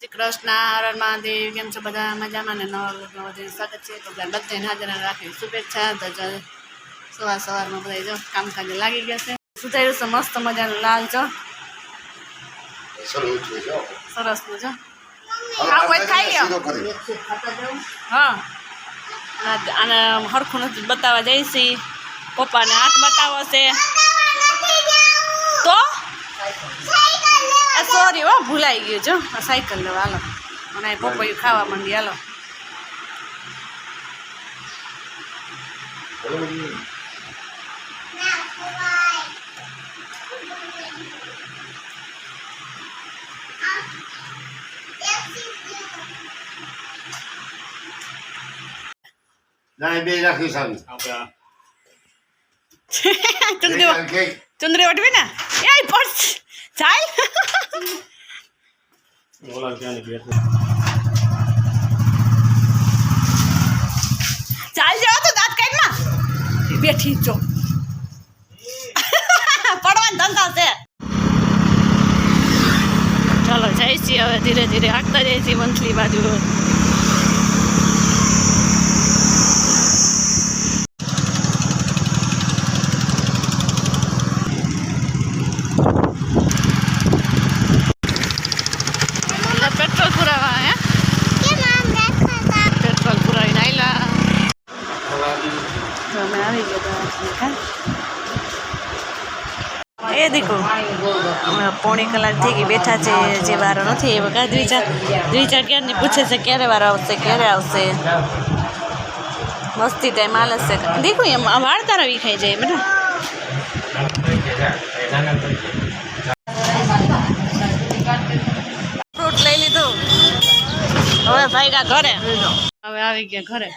શ્રી કૃષ્ણ હરણ મહાદેવ કેમ છો બધા? મજામાં ને? નવા સ્વાગત છે. તો બધા બધાને હાજર રાખી શુભેચ્છા. તો સવાર સવારમાં બધા જો કામકાજે લાગી ગયા છે. સુધાર્યું છે મસ્ત મજાનું લાલ જો. સરસ છે જો. ખાવું ખાઈ. હા અને- અને હરખું નથી બતાવવા જઈશી. પપ્પાને હાથ બતાવો છે. તો સોરી હો ભૂલાઈ ગયું જો આ સાયકલ લેવા હાલો. અને આ પપૈયું ખાવા માંડી હાલો. ના, ચુંદરી ગઈકાલ ગઈ. ચુંદરી વટવી ને એ પર્સ ચાલ ચાલ જાઓ તો દાંત કાઢમાં. બેઠી જો પડવાનો ધંધો છે. ચાલો જાય છીએ હવે ધીરે ધીરે હાંકતા જાય છીએ મંથલી બાજુ એટલે પેટ્રોલ પુરાવા હે પેટ્રોલ પુરાવીને આયલા તો અમે આવી ગયા દવાખાને કા એ દીકુ પોણી કલાક થઈ ગઈ બેઠા છે જે વારો નથી એ વખત દ્વિચાર દ્વિચાર ક્યારની પૂછે છે ક્યારે વારો આવશે ક્યારે આવશે? મસ્તી ટાઈમ હાલે છે. દીકુ એમ વાળ તારા વિખાઈ જાય બેટા. ફ્રૂટ લઈ લીધું. હવે ભાઈગા ઘરે. હવે આવી ગયા ઘરે.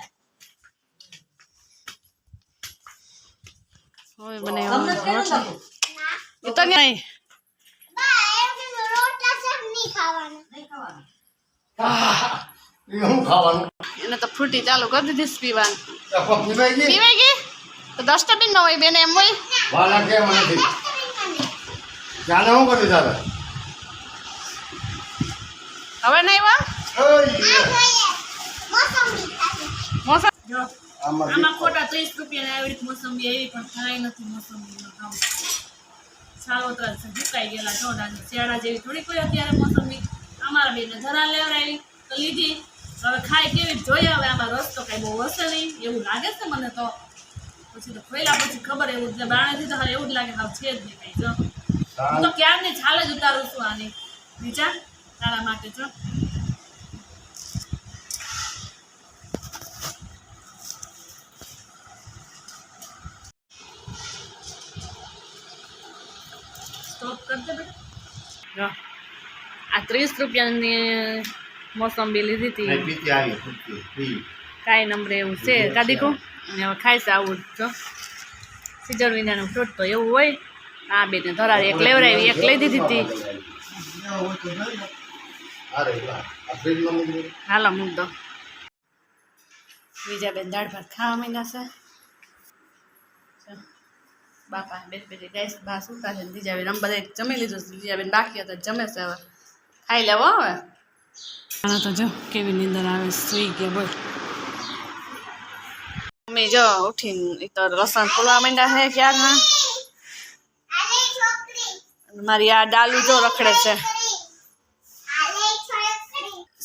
હવે મને એ તો નહીં. એ હું ખાવાનું? એને તો ફ્રૂટી ચાલુ કરી દીધી પીવાનું? પીવાઈ ગઈ? તો ડસ્ટબિનમાં હોય બેન એમ હોય. વાલા કેમ નથી? જાને હું કરી ચાલે હવે નહીં વા? મોસમ આમાં આમાં ખોટા ત્રીસ રૂપિયા આવી રીતે મોસંબી એવી પણ થાય નથી મોસંબી સાવતરા તો ઝુકાઈ ગયેલા ચોડા શિયાળા જેવી થોડી કોઈ અત્યારે મોસમી અમારા બેને જરા લેવડાવી, તો લીધી. હવે ખાઈ કેવી જોઈએ, હવે આમાં રસ તો કઈ બહુ હશે નહીં. એવું લાગે છે મને તો. પછી તો ખોયલા પછી ખબર એવું જ બાણેથી તો હવે એવું જ લાગે હાવ છે જ નહીં કાંઈ, જો. હું તો ક્યારની છાલ જ ઉતારું છું આની. વિચાર તારા માટે, જો. સ્ટોપ કરી દે બેટા આ ત્રીસ રૂપિયાની મોસંબી લીધી હતી. કાંઈ નંબરે એવું છે. કાદીકો અને હવે ખાઈશ આવું જ જો. સીજર વિનાનું ફ્રૂટ તો એવું હોય. આ બેને ધરાવી એક લેવડાવી એક લઈ દીધી હતી. હાલો મૂક દો. બીજા બેન દાળ ભાત ખાવા માંડ્યા છે. બાપા બે બે ગેસ બા સુતા છે ને બીજા બેન અમે બધા જમી લીધું છે. બીજા બેન બાકી હતા જમે છે હવે. ખાઈ લેવો હવે? આનો તો જો કેવી નીંદર આવે સુઈ ગયા બોલ. મમ્મી જો ઉઠીને તો લસણ ફોલવા માંડ્યા છે ક્યારના અને મારી આ ડાલુ જો રખડે છે.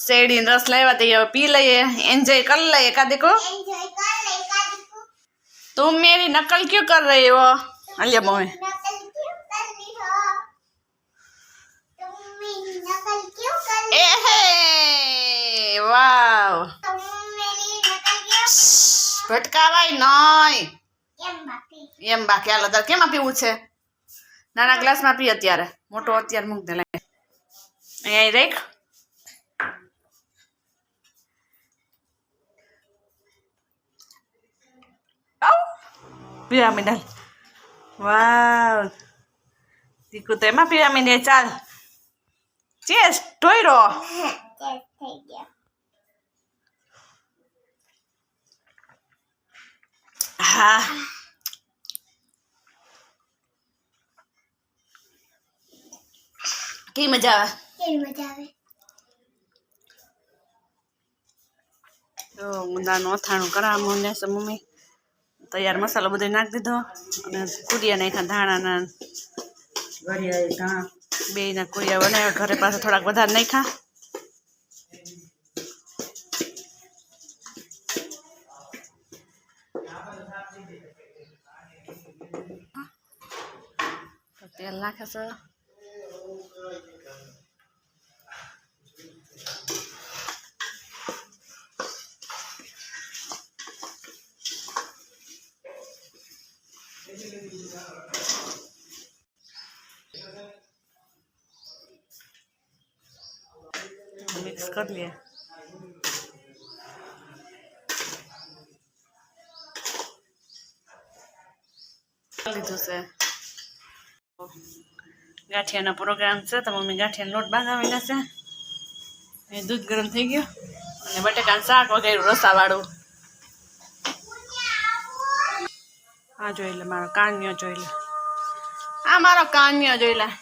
શેરડી રસ લાવ્યા તો પી લઈએ એન્જોય કરી લઈએ કાદીકો तुम मेरी नकल क्यों कर रहे हो अलिया मम्मी ए वाव ભટકાવાય નય એમ બાકી હાલો તારે કેમાં પીવું છે નાના ગ્લાસમાં પી અત્યારે મોટો અત્યારે મૂક દે લાય અહીંયા રાખ પીવા મીંડા વાવ દીકુ તો એમાં પીવા મીંડે ચાલ ચેસ ટોયરો હા કેવી મજા આવે કેવી મજા આવે તો મુંદાનું અથાણું કરા મને મમ્મી તૈયાર મસાલો બધો નાખી દીધો અને કુરિયા નાખ્યા ધાણાના બે ના કુરિયા બનાવ્યા. ઘરે પાસે થોડાક વધારે નાખ્યા. તેલ નાખે છે. કરી લઈએ લીધું છે. ગાંઠિયાનો પ્રોગ્રામ છે, તો મમ્મી ગાંઠિયાનો લોટ બાંધાવી છે. એ દૂધ ગરમ થઈ ગયું. અને બટેકાનું શાક વગેરે રસાવાળું. આ જોઈ લે મારો કાન્યો જોઈ લે. આ મારો કાન્યો જોઈ લે.